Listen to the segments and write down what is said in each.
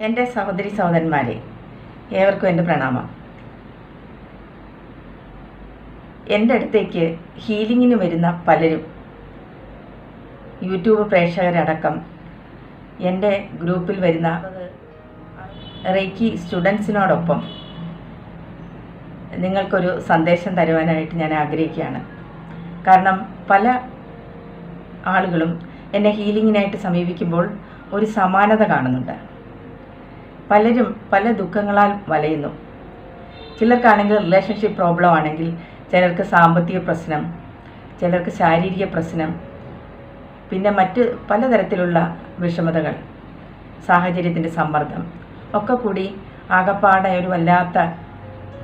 എന്റെ സഹോദരി സഹോദരന്മാരെ ഏവർക്കും എന്റെ പ്രണാമം. എന്റെ അടുത്തേക്ക് ഹീലിങ്ങിന് വരുന്ന പലരും യൂട്യൂബ് പ്രേക്ഷകരടക്കം എന്റെ ഗ്രൂപ്പിൽ വരുന്ന റേക്കി സ്റ്റുഡൻസിനോടൊപ്പം നിങ്ങൾക്കൊരു സന്ദേശം തരുവാനായിട്ട് ഞാൻ ആഗ്രഹിക്കുകയാണ്. കാരണം പല ആളുകളും എന്നെ ഹീലിങ്ങിനായിട്ട് സമീപിക്കുമ്പോൾ ഒരു സമാനത കാണുന്നുണ്ട്. പലരും പല ദുഃഖങ്ങളാൽ വലയുന്നു. ചിലർക്കാണെങ്കിൽ റിലേഷൻഷിപ്പ് പ്രോബ്ലം ആണെങ്കിൽ ചിലർക്ക് സാമ്പത്തിക പ്രശ്നം ചിലർക്ക് ശാരീരിക പ്രശ്നം പിന്നെ മറ്റ് പലതരത്തിലുള്ള വിഷമതകൾ സാഹചര്യത്തിന്റെ സമ്മർദ്ദം ഒക്കെ കൂടി ആകപ്പാടെ ഒരു വല്ലാത്ത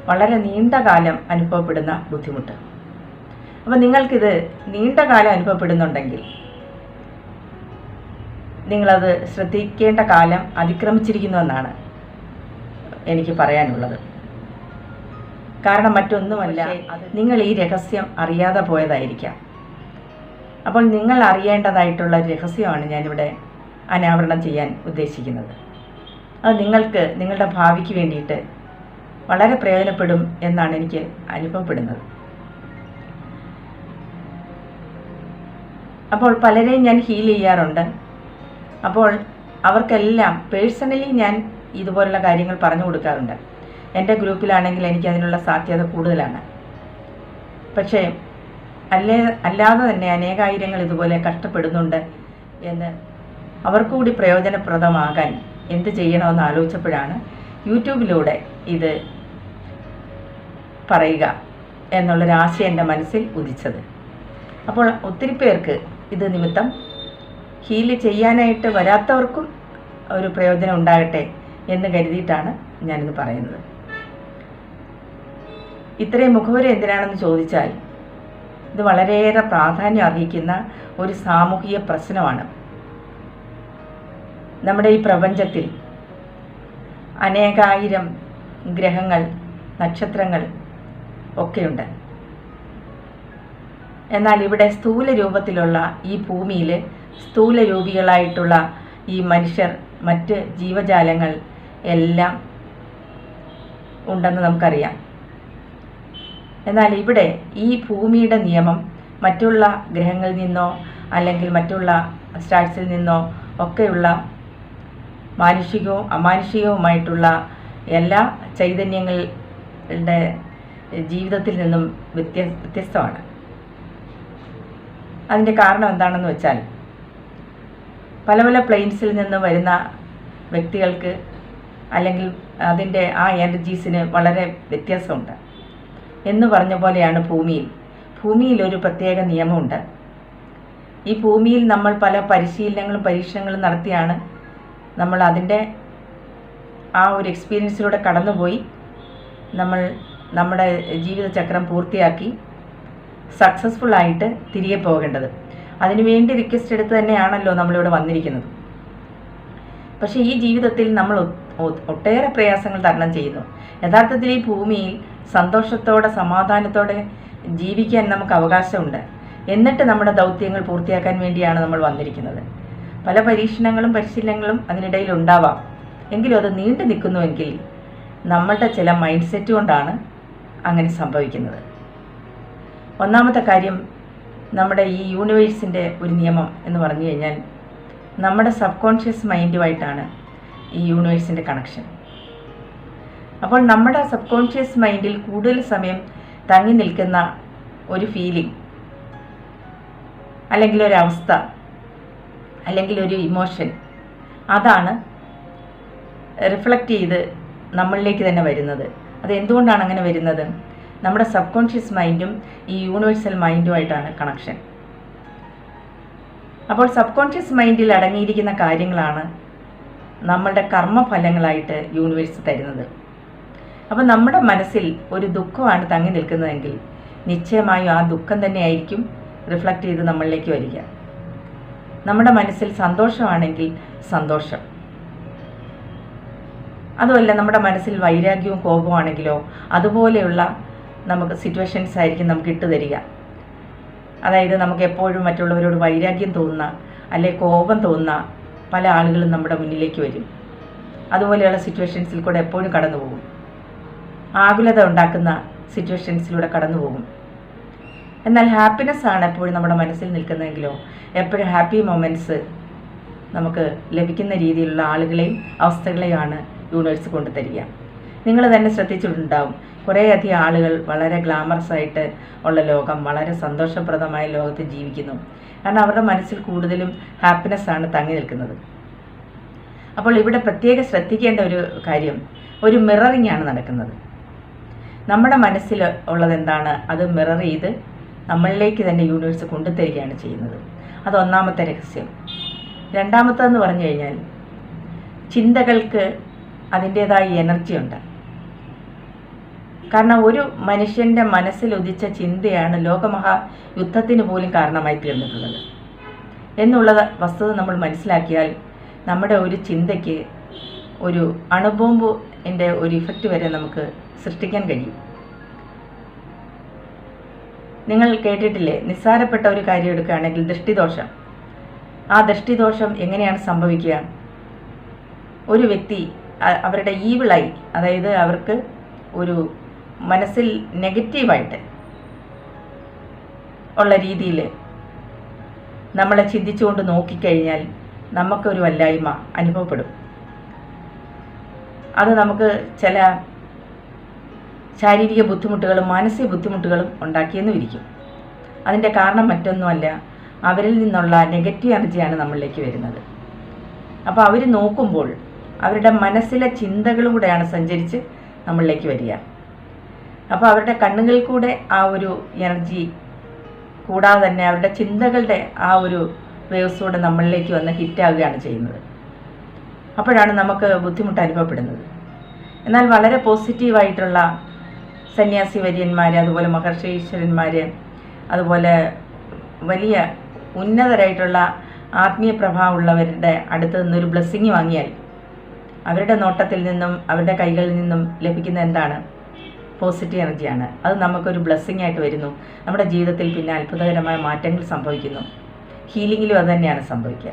വളരെ നീണ്ട കാലം അനുഭവപ്പെടുന്ന ബുദ്ധിമുട്ട്. അപ്പോൾ നിങ്ങൾക്കിത് നീണ്ട കാലം അനുഭവപ്പെടുന്നുണ്ടെങ്കിൽ നിങ്ങളത് ശ്രദ്ധിക്കേണ്ട കാലം അതിക്രമിച്ചിരിക്കുന്നുവെന്നാണ് എനിക്ക് പറയാനുള്ളത്. കാരണം മറ്റൊന്നുമല്ല നിങ്ങൾ ഈ രഹസ്യം അറിയാതെ പോയതായിരിക്കാം. അപ്പോൾ നിങ്ങൾ അറിയേണ്ടതായിട്ടുള്ള രഹസ്യമാണ് ഞാനിവിടെ അനാവരണം ചെയ്യാൻ ഉദ്ദേശിക്കുന്നത്. അത് നിങ്ങൾക്ക് നിങ്ങളുടെ ഭാവിക്ക് വേണ്ടിയിട്ട് വളരെ പ്രയോജനപ്പെടും എന്നാണ് എനിക്ക് അനുഭവപ്പെടുന്നത്. അപ്പോൾ പലരെയും ഞാൻ ഹീൽ ചെയ്യാറുണ്ട്. അപ്പോൾ അവർക്കെല്ലാം പേഴ്സണലി ഞാൻ ഇതുപോലുള്ള കാര്യങ്ങൾ പറഞ്ഞു കൊടുക്കാറുണ്ട്. എന്റെ ഗ്രൂപ്പിലാണെങ്കിൽ എനിക്ക് അതിനുള്ള സാധ്യത കൂടുതലാണ്. പക്ഷേ അല്ലേ അല്ലാതെ തന്നെ അനേകായിരങ്ങൾ ഇതുപോലെ കഷ്ടപ്പെടുന്നുണ്ട് എന്ന് അവർക്കുകൂടി പ്രയോജനപ്രദമാകാൻ എന്ത് ചെയ്യണമെന്ന് ആലോചിച്ചപ്പോഴാണ് യൂട്യൂബിലൂടെ ഇത് പറയുക എന്നുള്ളൊരാശയം എന്റെ മനസ്സിൽ ഉദിച്ചത്. അപ്പോൾ ഒത്തിരി പേർക്ക് ഇത് നിമിത്തം ഹീൽ ചെയ്യാനായിട്ട് വരാത്തവർക്കും ഒരു പ്രയോജനം ഉണ്ടാകട്ടെ എന്ന് കരുതിയിട്ടാണ് ഞാനിത് പറയുന്നത്. ഇത്രയും മുഖവര എന്തിനാണെന്ന് ചോദിച്ചാൽ ഇത് വളരെയേറെ പ്രാധാന്യം അർഹിക്കുന്ന ഒരു സാമൂഹിക പ്രശ്നമാണ്. നമ്മുടെ ഈ പ്രപഞ്ചത്തിൽ അനേകായിരം ഗ്രഹങ്ങൾ നക്ഷത്രങ്ങൾ ഒക്കെയുണ്ട്. എന്നാൽ ഇവിടെ സ്ഥൂല രൂപത്തിലുള്ള ഈ ഭൂമിയിൽ സ്ഥൂല രൂപികളായിട്ടുള്ള ഈ മനുഷ്യർ മറ്റ് ജീവജാലങ്ങൾ എല്ലാം ഉണ്ടെന്ന് നമുക്കറിയാം. എന്നാൽ ഇവിടെ ഈ ഭൂമിയുടെ നിയമം മറ്റുള്ള ഗ്രഹങ്ങളിൽ നിന്നോ അല്ലെങ്കിൽ മറ്റുള്ള സ്റ്റാർസിൽ നിന്നോ ഒക്കെയുള്ള മാനുഷികവും അമാനുഷികവുമായിട്ടുള്ള എല്ലാ ചൈതന്യങ്ങളുടെ ജീവിതത്തിൽ നിന്നും വ്യത്യ വ്യത്യസ്തമാണ്. അതിന്റെ കാരണം എന്താണെന്ന് വെച്ചാൽ പല പല പ്ലെയിൻസിൽ നിന്ന് വരുന്ന വ്യക്തികൾക്ക് അല്ലെങ്കിൽ അതിന്റെ ആ എനർജീസിന് വളരെ വ്യത്യാസമുണ്ട്. എന്ന് പറഞ്ഞ പോലെയാണ് ഭൂമിയിൽ. ഭൂമിയിൽ ഒരു പ്രത്യേക നിയമമുണ്ട്. ഈ ഭൂമിയിൽ നമ്മൾ പല പരിശീലനങ്ങളും പരീക്ഷണങ്ങളും നടത്തിയാണ്. നമ്മൾ അതിന്റെ ആ ഒരു എക്സ്പീരിയൻസിലൂടെ കടന്നുപോയി. നമ്മൾ നമ്മുടെ ജീവിതചക്രം പൂർത്തിയാക്കി. സക്സസ്ഫുൾ ആയിട്ട് തിരികെ പോകേണ്ടത്. അതിനുവേണ്ടി റിക്വസ്റ്റ് എടുത്ത് തന്നെയാണല്ലോ നമ്മളിവിടെ വന്നിരിക്കുന്നത്. പക്ഷേ ഈ ജീവിതത്തിൽ നമ്മൾ ഒട്ടേറെ പ്രയാസങ്ങൾ തരണം ചെയ്യുന്നു. യഥാർത്ഥത്തിൽ ഈ ഭൂമിയിൽ സന്തോഷത്തോടെ സമാധാനത്തോടെ ജീവിക്കാൻ നമുക്ക് അവകാശമുണ്ട്. എന്നിട്ട് നമ്മുടെ ദൗത്യങ്ങൾ പൂർത്തിയാക്കാൻ വേണ്ടിയാണ് നമ്മൾ വന്നിരിക്കുന്നത്. പല പരീക്ഷണങ്ങളും പരിശീലനങ്ങളും അതിനിടയിൽ ഉണ്ടാവാം. എങ്കിലും അത് നീണ്ടു നിൽക്കുന്നുവെങ്കിൽ നമ്മളുടെ ചില മൈൻഡ് സെറ്റ് കൊണ്ടാണ് അങ്ങനെ സംഭവിക്കുന്നത്. ഒന്നാമത്തെ കാര്യം നമ്മുടെ ഈ യൂണിവേഴ്സിന്റെ ഒരു നിയമം എന്ന് പറഞ്ഞു കഴിഞ്ഞാൽ നമ്മുടെ സബ് കോൺഷ്യസ് മൈൻഡുമായിട്ടാണ് ഈ യൂണിവേഴ്സിന്റെ കണക്ഷൻ അപ്പോൾ നമ്മുടെ സബ് കോൺഷ്യസ് മൈൻഡിൽ കൂടുതൽ സമയം തങ്ങി നിൽക്കുന്ന ഒരു ഫീലിംഗ് അല്ലെങ്കിൽ ഒരു അവസ്ഥ അല്ലെങ്കിൽ ഒരു ഇമോഷൻ അതാണ് റിഫ്ലക്റ്റ് ചെയ്ത് നമ്മളിലേക്ക് തന്നെ വരുന്നത്. അത് എന്തുകൊണ്ടാണ് അങ്ങനെ വരുന്നത്? നമ്മുടെ സബ് കോൺഷ്യസ് മൈൻഡും ഈ യൂണിവേഴ്സൽ മൈൻഡുമായിട്ടാണ് കണക്ഷൻ. അപ്പോൾ സബ് കോൺഷ്യസ് മൈൻഡിൽ അടങ്ങിയിരിക്കുന്ന കാര്യങ്ങളാണ് നമ്മളുടെ കർമ്മഫലങ്ങളായിട്ട് യൂണിവേഴ്സ് തരുന്നത്. അപ്പോൾ നമ്മുടെ മനസ്സിൽ ഒരു ദുഃഖമാണ് തങ്ങി നിൽക്കുന്നതെങ്കിൽ നിശ്ചയമായും ആ ദുഃഖം തന്നെയായിരിക്കും റിഫ്ലക്റ്റ് ചെയ്ത് നമ്മളിലേക്ക് വരിക. നമ്മുടെ മനസ്സിൽ സന്തോഷമാണെങ്കിൽ സന്തോഷം. അതുമല്ല നമ്മുടെ മനസ്സിൽ വൈരാഗ്യവും കോപമാണെങ്കിലോ അതുപോലെയുള്ള നമുക്ക് സിറ്റുവേഷൻസ് ആയിരിക്കും നമുക്ക് ഇട്ട് തരിക. അതായത് നമുക്ക് എപ്പോഴും മറ്റുള്ളവരോട് വൈരാഗ്യം തോന്നുന്ന അല്ലെ കോപം തോന്നുന്ന പല ആളുകളും നമ്മുടെ മുന്നിലേക്ക് വരും. അതുപോലെയുള്ള സിറ്റുവേഷൻസിൽ കൂടെ എപ്പോഴും കടന്നു പോകും. ആകുലത ഉണ്ടാക്കുന്ന സിറ്റുവേഷൻസിലൂടെ കടന്നു പോകും. എന്നാൽ ഹാപ്പിനെസ് ആണ് എപ്പോഴും നമ്മുടെ മനസ്സിൽ നിൽക്കുന്നതെങ്കിലോ എപ്പോഴും ഹാപ്പി മൊമെന്റ്സ് നമുക്ക് ലഭിക്കുന്ന രീതിയിലുള്ള ആളുകളെയും അവസ്ഥകളെയാണ് യൂണിവേഴ്സ് കൊണ്ടുതരിക നിങ്ങൾ തന്നെ ശ്രദ്ധിച്ചിട്ടുണ്ടാവും. കുറേയധികം ആളുകൾ വളരെ ഗ്ലാമറസ് ആയിട്ട് ഉള്ള ലോകം വളരെ സന്തോഷപ്രദമായ ലോകത്ത് ജീവിക്കുന്നു. കാരണം അവരുടെ മനസ്സിൽ കൂടുതലും ഹാപ്പിനെസ് ആണ് തങ്ങി നിൽക്കുന്നത്. അപ്പോൾ ഇവിടെ പ്രത്യേകം ശ്രദ്ധിക്കേണ്ട ഒരു കാര്യം ഒരു മിററിംഗ് ആണ് നടക്കുന്നത്. നമ്മുടെ മനസ്സിൽ ഉള്ളത് എന്താണ്? അത് മിറർ ചെയ്ത് നമ്മളിലേക്ക് തന്നെ യൂണിവേഴ്സ് കൊണ്ടുതരികയാണ് ചെയ്യുന്നത്. അത് ഒന്നാമത്തെ രഹസ്യം. രണ്ടാമത്തേന്ന് പറഞ്ഞു കഴിഞ്ഞാൽ ചിന്തകൾക്ക് അതിന്റേതായ എനർജി ഉണ്ട്. കാരണം ഒരു മനുഷ്യന്റെ മനസ്സിൽ ഉദിച്ച ചിന്തയാണ് ലോകമഹാ യുദ്ധത്തിന് പോലും കാരണമായി തീർന്നിട്ടുള്ളത്. എന്നുള്ള വസ്തുത നമ്മൾ മനസ്സിലാക്കിയാൽ നമ്മുടെ ഒരു ചിന്തയ്ക്ക് ഒരു അണുബോംബിന്റെ ഒരു ഇഫക്റ്റ് വരെ നമുക്ക് സൃഷ്ടിക്കാൻ കഴിയും. നിങ്ങൾ കേട്ടിട്ടില്ലേ? നിസ്സാരപ്പെട്ട ഒരു കാര്യം എടുക്കുകയാണെങ്കിൽ ദൃഷ്ടിദോഷം. ആ ദൃഷ്ടിദോഷം എങ്ങനെയാണ് സംഭവിക്കുക? ഒരു വ്യക്തി അവരുടെ ഈവിളായി അതായത് അവർക്ക് ഒരു മനസ്സിൽ നെഗറ്റീവായിട്ട് ഉള്ള രീതിയിൽ നമ്മളെ ചിന്തിച്ചുകൊണ്ട് നോക്കിക്കഴിഞ്ഞാൽ നമുക്കൊരു വല്ലായ്മ അനുഭവപ്പെടും. അത് നമുക്ക് ചില ശാരീരിക ബുദ്ധിമുട്ടുകളും മാനസിക ബുദ്ധിമുട്ടുകളും ഉണ്ടാക്കിയെന്നും ഇരിക്കും. അതിന്റെ കാരണം മറ്റൊന്നുമല്ല അവരിൽ നിന്നുള്ള നെഗറ്റീവ് എനർജിയാണ് നമ്മളിലേക്ക് വരുന്നത്. അപ്പോൾ അവർ നോക്കുമ്പോൾ അവരുടെ മനസ്സിലെ ചിന്തകളും കൂടെയാണ് സഞ്ചരിച്ച് നമ്മളിലേക്ക് വരിക. അപ്പോൾ അവരുടെ കണ്ണുകളിൽ കൂടെ ആ ഒരു എനർജി കൂടാതെ തന്നെ അവരുടെ ചിന്തകളുടെ ആ ഒരു വേവ്സൂടെ നമ്മളിലേക്ക് വന്ന് ഹിറ്റാവുകയാണ് ചെയ്യുന്നത്. അപ്പോഴാണ് നമുക്ക് ബുദ്ധിമുട്ട് അനുഭവപ്പെടുന്നത്. എന്നാൽ വളരെ പോസിറ്റീവായിട്ടുള്ള സന്യാസി വര്യന്മാർ അതുപോലെ മഹർഷീശ്വരന്മാർ അതുപോലെ വലിയ ഉന്നതരായിട്ടുള്ള ആത്മീയ പ്രഭാവമുള്ളവരുടെ അടുത്ത് നിന്നൊരു ബ്ലെസ്സിങ് വാങ്ങിയാൽ അവരുടെ നോട്ടത്തിൽ നിന്നും അവരുടെ കൈകളിൽ നിന്നും ലഭിക്കുന്ന എന്താണ്? പോസിറ്റീവ് എനർജിയാണ്. അത് നമുക്കൊരു ബ്ലെസ്സിങ് ആയിട്ട് വരുന്നു. നമ്മുടെ ജീവിതത്തിൽ പിന്നെ അത്ഭുതകരമായ മാറ്റങ്ങൾ സംഭവിക്കുന്നു. ഹീലിങ്ങിലും അത് തന്നെയാണ് സംഭവിക്കുക.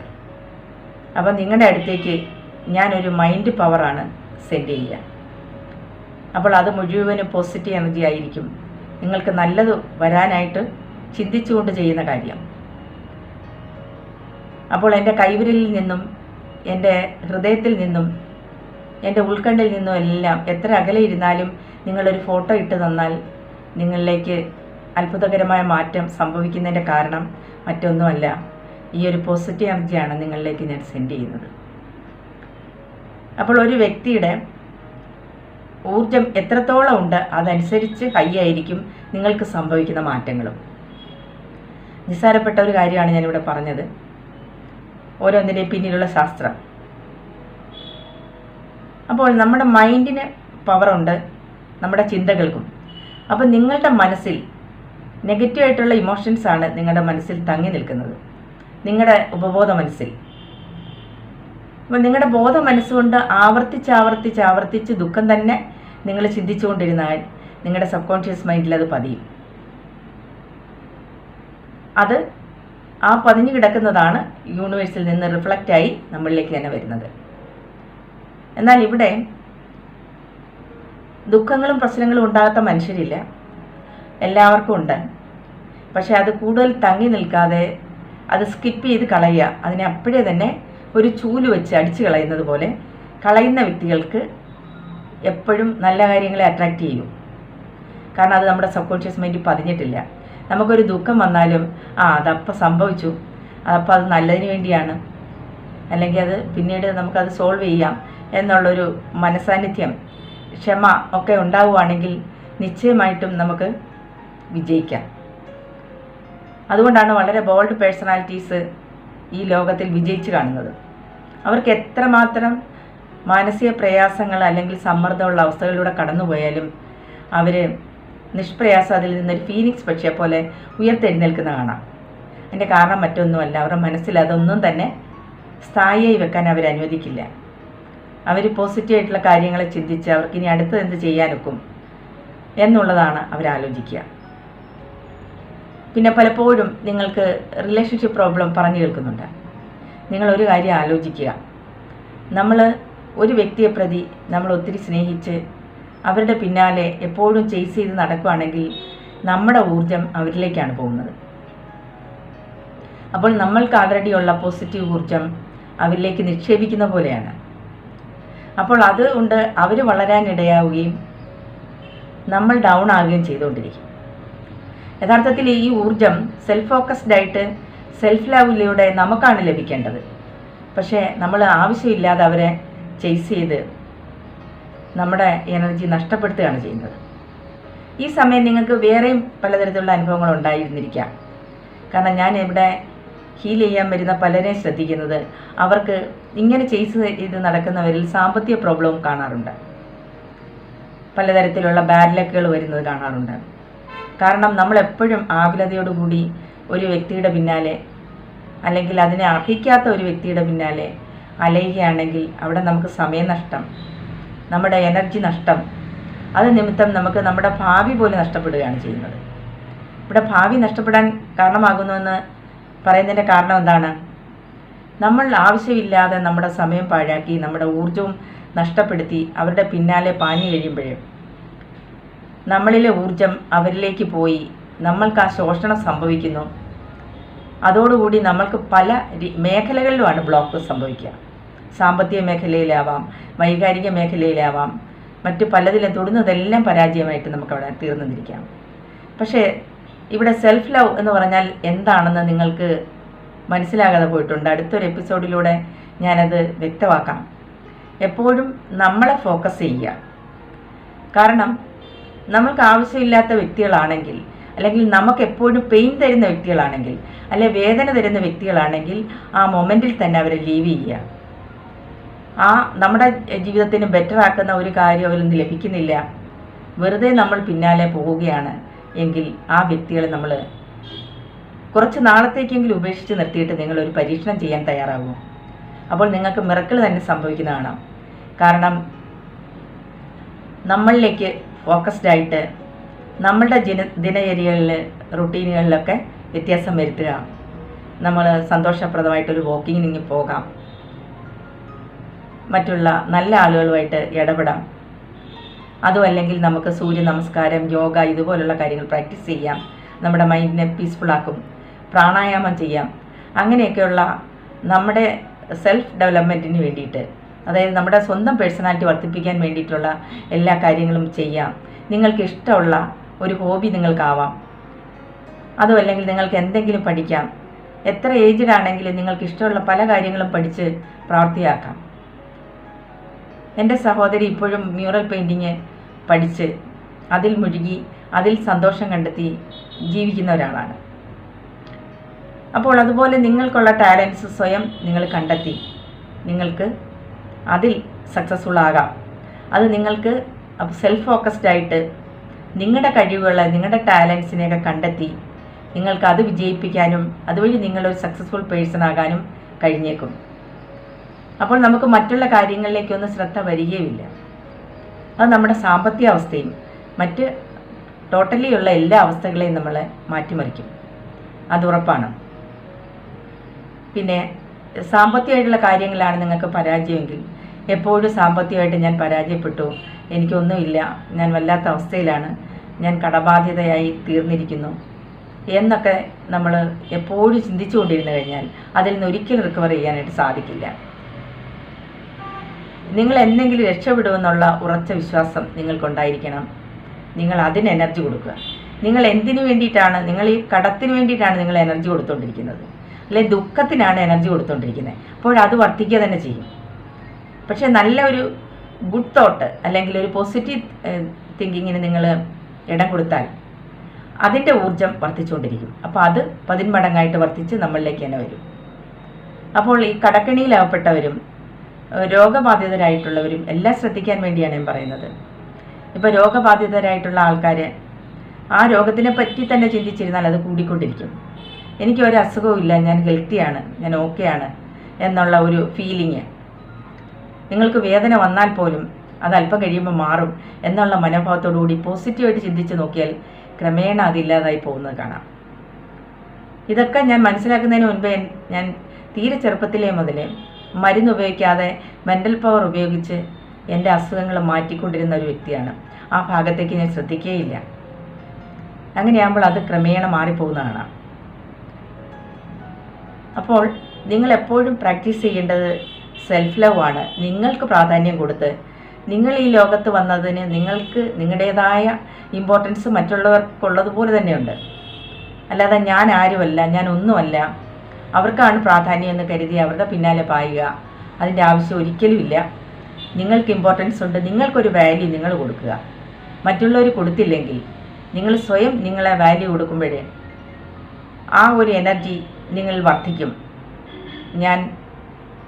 അപ്പം നിങ്ങളുടെ അടുത്തേക്ക് ഞാനൊരു മൈൻഡ് പവറാണ് സെൻഡ് ചെയ്യുക. അപ്പോൾ അത് മുഴുവനും പോസിറ്റീവ് എനർജി ആയിരിക്കും. നിങ്ങൾക്ക് നല്ലത് വരാനായിട്ട് ചിന്തിച്ചുകൊണ്ട് ചെയ്യുന്ന കാര്യം. അപ്പോൾ എന്റെ കൈവിരലിൽ നിന്നും എന്റെ ഹൃദയത്തിൽ നിന്നും എന്റെ ഉൾക്കണ്ണിൽ നിന്നും എല്ലാം എത്ര അകലെ ഇരുന്നാലും നിങ്ങളൊരു ഫോട്ടോ ഇട്ട് തന്നാൽ നിങ്ങളിലേക്ക് അത്ഭുതകരമായ മാറ്റം സംഭവിക്കുന്നതിന്റെ കാരണം മറ്റൊന്നുമല്ല. ഈ ഒരു പോസിറ്റീവ് എനർജിയാണ് നിങ്ങളിലേക്ക് ഞാൻ സെൻഡ് ചെയ്യുന്നത്. അപ്പോൾ ഒരു വ്യക്തിയുടെ ഊർജം എത്രത്തോളം ഉണ്ട് അതനുസരിച്ച് ഹൈ ആയിരിക്കും നിങ്ങൾക്ക് സംഭവിക്കുന്ന മാറ്റങ്ങളും. നിസ്സാരപ്പെട്ട ഒരു കാര്യമാണ് ഞാനിവിടെ പറഞ്ഞത്. ഓരോന്നിന്റെയും പിന്നിലുള്ള ശാസ്ത്രം. അപ്പോൾ നമ്മുടെ മൈൻഡിന് പവറുണ്ട് നമ്മുടെ ചിന്തകൾക്കും. അപ്പം നിങ്ങളുടെ മനസ്സിൽ നെഗറ്റീവായിട്ടുള്ള ഇമോഷൻസ് ആണ് നിങ്ങളുടെ മനസ്സിൽ തങ്ങി നിൽക്കുന്നത്. നിങ്ങളുടെ ഉപബോധ മനസ്സിൽ. അപ്പം നിങ്ങളുടെ ബോധ മനസ്സുകൊണ്ട് ആവർത്തിച്ച് ആവർത്തിച്ച് ആവർത്തിച്ച് ദുഃഖം തന്നെ നിങ്ങൾ ചിന്തിച്ചുകൊണ്ടിരുന്നാൽ നിങ്ങളുടെ സബ് കോൺഷ്യസ് മൈൻഡിൽ അത് പതിയും. അത് ആ പതിഞ്ഞു കിടക്കുന്നതാണ് യൂണിവേഴ്സിൽ നിന്ന് റിഫ്ലക്റ്റായി നമ്മളിലേക്ക് തന്നെ വരുന്നത്. എന്നാൽ ഇവിടെ ദുഃഖങ്ങളും പ്രശ്നങ്ങളും ഉണ്ടാകാത്ത മനുഷ്യരില്ല. എല്ലാവർക്കും ഉണ്ട്. പക്ഷെ അത് കൂടുതൽ തങ്ങി നിൽക്കാതെ അത് സ്കിപ്പ് ചെയ്ത് കളയുക. അതിനെ അപ്പോഴേ തന്നെ ഒരു ചൂൽ വെച്ച് അടിച്ച് കളയുന്നത് പോലെ കളയുന്ന വ്യക്തികൾക്ക് എപ്പോഴും നല്ല കാര്യങ്ങളെ അട്രാക്റ്റ് ചെയ്യും. കാരണം അത് നമ്മുടെ സബ് കോൺഷ്യസ് മൈൻഡിൽ പതിഞ്ഞിട്ടില്ല. നമുക്കൊരു ദുഃഖം വന്നാലും ആ അതപ്പോൾ സംഭവിച്ചു. അപ്പോൾ അത് നല്ലതിന് വേണ്ടിയാണ്. അല്ലെങ്കിൽ അത് പിന്നീട് നമുക്കത് സോൾവ് ചെയ്യാം എന്നുള്ളൊരു മനസാന്നിധ്യം ക്ഷമ ഒക്കെ ഉണ്ടാവുകയാണെങ്കിൽ നിശ്ചയമായിട്ടും നമുക്ക് വിജയിക്കാം. അതുകൊണ്ടാണ് വളരെ ബോൾഡ് പേഴ്സണാലിറ്റീസ് ഈ ലോകത്തിൽ വിജയിച്ചു കാണുന്നത്. അവർക്ക് എത്രമാത്രം മാനസിക പ്രയാസങ്ങൾ അല്ലെങ്കിൽ സമ്മർദ്ദമുള്ള അവസ്ഥകളിലൂടെ കടന്നുപോയാലും അവർ നിഷ്പ്രയാസം അതിൽ നിന്നൊരു ഫീനിക്സ് പക്ഷിയെ പോലെ ഉയർത്തെഴുന്നേൽക്കുന്ന കാണാം. അതിന്റെ കാരണം മറ്റൊന്നുമല്ല. അവരുടെ മനസ്സിൽ അതൊന്നും തന്നെ സ്ഥായിയായി വെക്കാൻ അവർ അനുവദിക്കില്ല. അവർ പോസിറ്റീവായിട്ടുള്ള കാര്യങ്ങളെ ചിന്തിച്ച് അവർക്ക് ഇനി അടുത്തത് എന്ത് ചെയ്യാനൊക്കും എന്നുള്ളതാണ് അവർ ആലോചിക്കുക പിന്നെ പലപ്പോഴും നിങ്ങൾക്ക് റിലേഷൻഷിപ്പ് പ്രോബ്ലം പറഞ്ഞു കേൾക്കുന്നുണ്ട്. നിങ്ങൾ ഒരു കാര്യം ആലോചിക്കുക. നമ്മൾ ഒരു വ്യക്തിയെ പ്രതി നമ്മൾ ഒത്തിരി സ്നേഹിച്ച് അവരുടെ പിന്നാലെ എപ്പോഴും ചേസ് ചെയ്ത് നടക്കുകയാണെങ്കിൽ നമ്മുടെ ഊർജം അവരിലേക്കാണ് പോകുന്നത്. അപ്പോൾ നമ്മൾക്ക് ആൾറെഡി ഉള്ള പോസിറ്റീവ് ഊർജം അവരിലേക്ക് നിക്ഷേപിക്കുന്ന പോലെയാണ്. അപ്പോൾ അതുകൊണ്ട് അവർ വളരാനിടയാവുകയും നമ്മൾ ഡൗൺ ആവുകയും ചെയ്തുകൊണ്ടിരിക്കും. യഥാർത്ഥത്തിൽ ഈ ഊർജം സെൽഫ് ഫോക്കസ്ഡ് ആയിട്ട് സെൽഫ് ലവിലൂടെ നമുക്കാണ് ലഭിക്കേണ്ടത്. പക്ഷേ നമ്മൾ ആവശ്യമില്ലാതെ അവരെ ചേസ് ചെയ്ത് നമ്മുടെ എനർജി നഷ്ടപ്പെടുത്തുകയാണ് ചെയ്യുന്നത്. ഈ സമയം നിങ്ങൾക്ക് വേറെയും പലതരത്തിലുള്ള അനുഭവങ്ങൾ ഉണ്ടായിരുന്നിരിക്കാം. കാരണം ഞാൻ ഇവിടെ ഹീൽ ചെയ്യാൻ വരുന്ന പലരെയും ശ്രദ്ധിക്കുന്നത്. അവർക്ക് ഇങ്ങനെ ചേസ് ചെയ്ത് നടക്കുന്നവരിൽ സാമ്പത്തിക പ്രോബ്ലവും കാണാറുണ്ട്. പലതരത്തിലുള്ള ബാഡ് ലക്കുകൾ വരുന്നത് കാണാറുണ്ട്. കാരണം നമ്മൾ എപ്പോഴും ആകുലതയോടുകൂടി ഒരു വ്യക്തിയുടെ പിന്നാലെ അല്ലെങ്കിൽ അതിനെ അർഹിക്കാത്ത ഒരു വ്യക്തിയുടെ പിന്നാലെ അലയുകയാണെങ്കിൽ അവിടെ നമുക്ക് സമയനഷ്ടം നമ്മുടെ എനർജി നഷ്ടം അത് നിമിത്തം നമുക്ക് നമ്മുടെ ഭാവി പോലും നഷ്ടപ്പെടുകയാണ് ചെയ്യുന്നത്. ഇവിടെ ഭാവി നഷ്ടപ്പെടാൻ കാരണമാകുന്നുവെന്ന് പറയുന്നതിന്റെ കാരണം എന്താണ്? നമ്മൾ ആവശ്യമില്ലാതെ നമ്മുടെ സമയം പാഴാക്കി നമ്മുടെ ഊർജവും നഷ്ടപ്പെടുത്തി അവരുടെ പിന്നാലെ പാഞ്ഞു കഴിയുമ്പോഴേ നമ്മളിലെ ഊർജം അവരിലേക്ക് പോയി നമ്മൾക്ക് ആ ശോഷണം സംഭവിക്കുന്നു. അതോടുകൂടി നമ്മൾക്ക് പല മേഖലകളിലുമാണ് ബ്ലോക്ക് സംഭവിക്കുക. സാമ്പത്തിക മേഖലയിലാവാം വൈകാരിക മേഖലയിലാവാം മറ്റു പലതിലും തൊടുന്നതെല്ലാം പരാജയമായിട്ട് നമുക്കവിടെ തീർന്നിരിക്കാം പക്ഷേ ഇവിടെ സെൽഫ് ലവ് എന്ന് പറഞ്ഞാൽ എന്താണെന്ന് നിങ്ങൾക്ക് മനസ്സിലാകാതെ പോയിട്ടുണ്ട്. അടുത്തൊരു എപ്പിസോഡിലൂടെ ഞാനത് വ്യക്തമാക്കാം. എപ്പോഴും നമ്മളെ ഫോക്കസ് ചെയ്യുക. കാരണം നമുക്ക് ആവശ്യമില്ലാത്ത വ്യക്തികളാണെങ്കിൽ അല്ലെങ്കിൽ നമുക്ക് എപ്പോഴും പെയിൻ തരുന്ന വ്യക്തികളാണെങ്കിൽ അല്ലെ വേദന തരുന്ന വ്യക്തികളാണെങ്കിൽ ആ മൊമെന്റിൽ തന്നെ അവരെ ലീവ് ചെയ്യുക. ആ നമ്മുടെ ജീവിതത്തിന് ബെറ്റർ ആക്കുന്ന ഒരു കാര്യം അവരൊന്നും ലഭിക്കുന്നില്ല. വെറുതെ നമ്മൾ പിന്നാലെ പോവുകയാണ്. എങ്കിൽ ആ വ്യക്തികളെ നമ്മൾ കുറച്ച് നാളത്തേക്കെങ്കിലും ഉപേക്ഷിച്ച് നിർത്തിയിട്ട് നിങ്ങൾ ഒരു പരീക്ഷണം ചെയ്യാൻ തയ്യാറാകും. അപ്പോൾ നിങ്ങൾക്ക് മിറക്കിൾ തന്നെ സംഭവിക്കുന്ന കാണാം. കാരണം നമ്മളിലേക്ക് ഫോക്കസ്ഡ് ആയിട്ട് നമ്മളുടെ ദിന ദിനചര്യകളിൽ റുട്ടീനുകളിലൊക്കെ വ്യത്യാസം വരുത്തുക. നമ്മൾ സന്തോഷപ്രദമായിട്ടൊരു വാക്കിങ്ങിന് പോകാം. മറ്റുള്ള നല്ല ആളുകളുമായിട്ട് ഇടപെടാം. അതും അല്ലെങ്കിൽ നമുക്ക് സൂര്യ നമസ്കാരം യോഗ ഇതുപോലുള്ള കാര്യങ്ങൾ പ്രാക്ടീസ് ചെയ്യാം. നമ്മുടെ മൈൻഡിനെ പീസ്ഫുൾ ആക്കും. പ്രാണായാമം ചെയ്യാം. അങ്ങനെയൊക്കെയുള്ള നമ്മുടെ സെൽഫ് ഡെവലപ്മെന്റിന് വേണ്ടിയിട്ട് അതായത് നമ്മുടെ സ്വന്തം പേഴ്സണാലിറ്റി വർദ്ധിപ്പിക്കാൻ വേണ്ടിയിട്ടുള്ള എല്ലാ കാര്യങ്ങളും ചെയ്യാം. നിങ്ങൾക്ക് ഇഷ്ടമുള്ള ഒരു ഹോബി നിങ്ങൾക്കാവാം. അതും അല്ലെങ്കിൽ നിങ്ങൾക്ക് എന്തെങ്കിലും പഠിക്കാം. എത്ര ഏജ്ഡ് ആണെങ്കിലും നിങ്ങൾക്ക് ഇഷ്ടമുള്ള പല കാര്യങ്ങളും പഠിച്ച് പ്രാവർത്തിയാക്കാം എന്റെ സഹോദരി ഇപ്പോഴും മ്യൂറൽ പെയിന്റിങ് പഠിച്ച് അതിൽ മുഴുകി അതിൽ സന്തോഷം കണ്ടെത്തി ജീവിക്കുന്ന ഒരാളാണ്. അപ്പോൾ അതുപോലെ നിങ്ങൾക്കുള്ള ടാലൻസ് സ്വയം നിങ്ങൾ കണ്ടെത്തി. നിങ്ങൾക്ക് അതിൽ സക്സസ്ഫുൾ ആകാം. അത് നിങ്ങൾക്ക് സെൽഫ് ഫോക്കസ്ഡ് ആയിട്ട് നിങ്ങളുടെ കഴിവുകളെ നിങ്ങളുടെ ടാലൻസിനെയൊക്കെ കണ്ടെത്തി നിങ്ങൾക്ക് അത് വിജയിപ്പിക്കാനും അതുവഴി നിങ്ങളൊരു സക്സസ്ഫുൾ പേഴ്സൺ ആകാനും കഴിഞ്ഞേക്കും. അപ്പോൾ നമുക്ക് മറ്റുള്ള കാര്യങ്ങളിലേക്കൊന്നും ശ്രദ്ധ വരികയുമില്ല. അത് നമ്മുടെ സാമ്പത്തിക അവസ്ഥയും മറ്റ് ടോട്ടലി ഉള്ള എല്ലാ അവസ്ഥകളെയും നമ്മൾ മാറ്റിമറിക്കും. അത് ഉറപ്പാണ്. പിന്നെ സാമ്പത്തികമായിട്ടുള്ള കാര്യങ്ങളാണ് നിങ്ങൾക്ക് പരാജയമെങ്കിൽ എപ്പോഴും സാമ്പത്തികമായിട്ട് ഞാൻ പരാജയപ്പെട്ടു. എനിക്കൊന്നുമില്ല. ഞാൻ വല്ലാത്ത അവസ്ഥയിലാണ്. ഞാൻ കടബാധ്യതയായി തീർന്നിരിക്കുന്നു. എന്നൊക്കെ നമ്മൾ എപ്പോഴും ചിന്തിച്ചുകൊണ്ടിരുന്നു കഴിഞ്ഞാൽ അതിൽ നിന്ന് ഒരിക്കലും റിക്കവർ ചെയ്യാനായിട്ട് സാധിക്കില്ല. നിങ്ങൾ എന്തെങ്കിലും രക്ഷപ്പെടുമെന്നുള്ള ഉറച്ച വിശ്വാസം നിങ്ങൾക്കുണ്ടായിരിക്കണം. നിങ്ങൾ അതിന് എനർജി കൊടുക്കുക. നിങ്ങൾ എന്തിനു വേണ്ടിയിട്ടാണ് നിങ്ങൾ ഈ കടത്തിന് വേണ്ടിയിട്ടാണ് നിങ്ങൾ എനർജി കൊടുത്തുകൊണ്ടിരിക്കുന്നത് അല്ലെ ദുഃഖത്തിനാണ് എനർജി കൊടുത്തുകൊണ്ടിരിക്കുന്നത് അപ്പോൾ അത് വർദ്ധിക്കുക തന്നെ ചെയ്യും. പക്ഷേ നല്ല ഒരു ഗുഡ് തോട്ട് അല്ലെങ്കിൽ ഒരു പോസിറ്റീവ് തിങ്കിങ്ങിന് നിങ്ങൾ ഇടം കൊടുത്താൽ അതിന്റെ ഊർജം വർദ്ധിച്ചുകൊണ്ടിരിക്കും അപ്പോൾ അത് പതിന്മടങ്ങായിട്ട് വർദ്ധിച്ച് നമ്മളിലേക്ക് തന്നെ വരും. അപ്പോൾ ഈ കടക്കണിയിലാവപ്പെട്ടവരും രോഗബാധിതരായിട്ടുള്ളവരും എല്ലാം ശ്രദ്ധിക്കാൻ വേണ്ടിയാണ് ഞാൻ പറയുന്നത്. ഇപ്പോൾ രോഗബാധിതരായിട്ടുള്ള ആൾക്കാർ ആ രോഗത്തിനെ പറ്റി തന്നെ ചിന്തിച്ചിരുന്നാൽ അത് കൂടിക്കൊണ്ടിരിക്കും. എനിക്ക് ഒരു അസുഖവും ഇല്ല ഞാൻ ഹെൽത്തിയാണ് ഞാൻ ഓക്കെയാണ് എന്നുള്ള ഒരു ഫീലിങ് നിങ്ങൾക്ക് വേദന വന്നാൽ പോലും അത് അല്പം കഴിയുമ്പോൾ മാറും എന്നുള്ള മനോഭാവത്തോടുകൂടി പോസിറ്റീവായിട്ട് ചിന്തിച്ച് നോക്കിയാൽ ക്രമേണ അതില്ലാതായി പോകുന്നത് കാണാം. ഇതൊക്കെ ഞാൻ മനസ്സിലാക്കുന്നതിന് മുൻപേ ഞാൻ തീരെ ചെറുപ്പത്തിലേ മുതലേ മരുന്ന് ഉപയോഗിക്കാതെ മെന്റൽ പവർ ഉപയോഗിച്ച് എന്റെ അസുഖങ്ങൾ മാറ്റിക്കൊണ്ടിരുന്ന ഒരു വ്യക്തിയാണ്. ആ ഭാഗത്തേക്ക് ഞാൻ ശ്രദ്ധിക്കുകയില്ല അങ്ങനെയാകുമ്പോൾ അത് ക്രമേണ മാറിപ്പോകുന്നതാണ് അപ്പോൾ നിങ്ങൾ എപ്പോഴും പ്രാക്ടീസ് ചെയ്യേണ്ടത് സെൽഫ് ലവ് ആണ്. നിങ്ങൾക്ക് പ്രാധാന്യം കൊടുത്ത് നിങ്ങൾ ഈ ലോകത്ത് വന്നതിന് നിങ്ങൾക്ക് നിങ്ങളുടേതായ ഇമ്പോർട്ടൻസ് മറ്റുള്ളവർക്കുള്ളതുപോലെ തന്നെയുണ്ട്. അല്ലാതെ ഞാൻ ആരുമല്ല ഞാൻ ഒന്നുമല്ല അവർക്കാണ് പ്രാധാന്യം എന്ന് കരുതി അവരുടെ പിന്നാലെ പായുക. അതിന്റെ ആവശ്യം ഒരിക്കലുമില്ല നിങ്ങൾക്ക് ഇമ്പോർട്ടൻസ് ഉണ്ട്. നിങ്ങൾക്കൊരു വാല്യൂ നിങ്ങൾ കൊടുക്കുക. മറ്റുള്ളവർ കൊടുത്തില്ലെങ്കിൽ നിങ്ങൾ സ്വയം നിങ്ങളെ വാല്യൂ കൊടുക്കുമ്പോഴേ ആ ഒരു എനർജി നിങ്ങൾ വർദ്ധിക്കും. ഞാൻ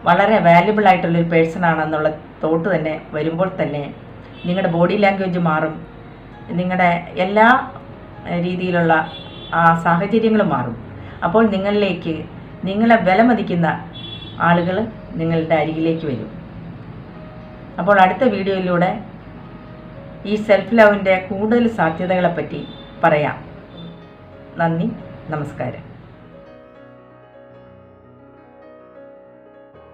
വളരെ വാല്യുബിൾ ആയിട്ടുള്ളൊരു പേഴ്സൺ ആണെന്നുള്ള തോട്ട് തന്നെ വരുമ്പോൾ തന്നെ നിങ്ങളുടെ ബോഡി ലാംഗ്വേജ് മാറും. നിങ്ങളുടെ എല്ലാ രീതിയിലുള്ള ആ സാഹചര്യങ്ങളും മാറും. അപ്പോൾ നിങ്ങളിലേക്ക് നിങ്ങളെ വിലമതിക്കുന്ന ആളുകൾ നിങ്ങളുടെ അരികിലേക്ക് വരും. അപ്പോൾ അടുത്ത വീഡിയോയിലൂടെ ഈ സെൽഫ് ലവിന്റെ കൂടുതൽ സാധ്യതകളെപ്പറ്റി പറയാം. നന്ദി നമസ്കാരം.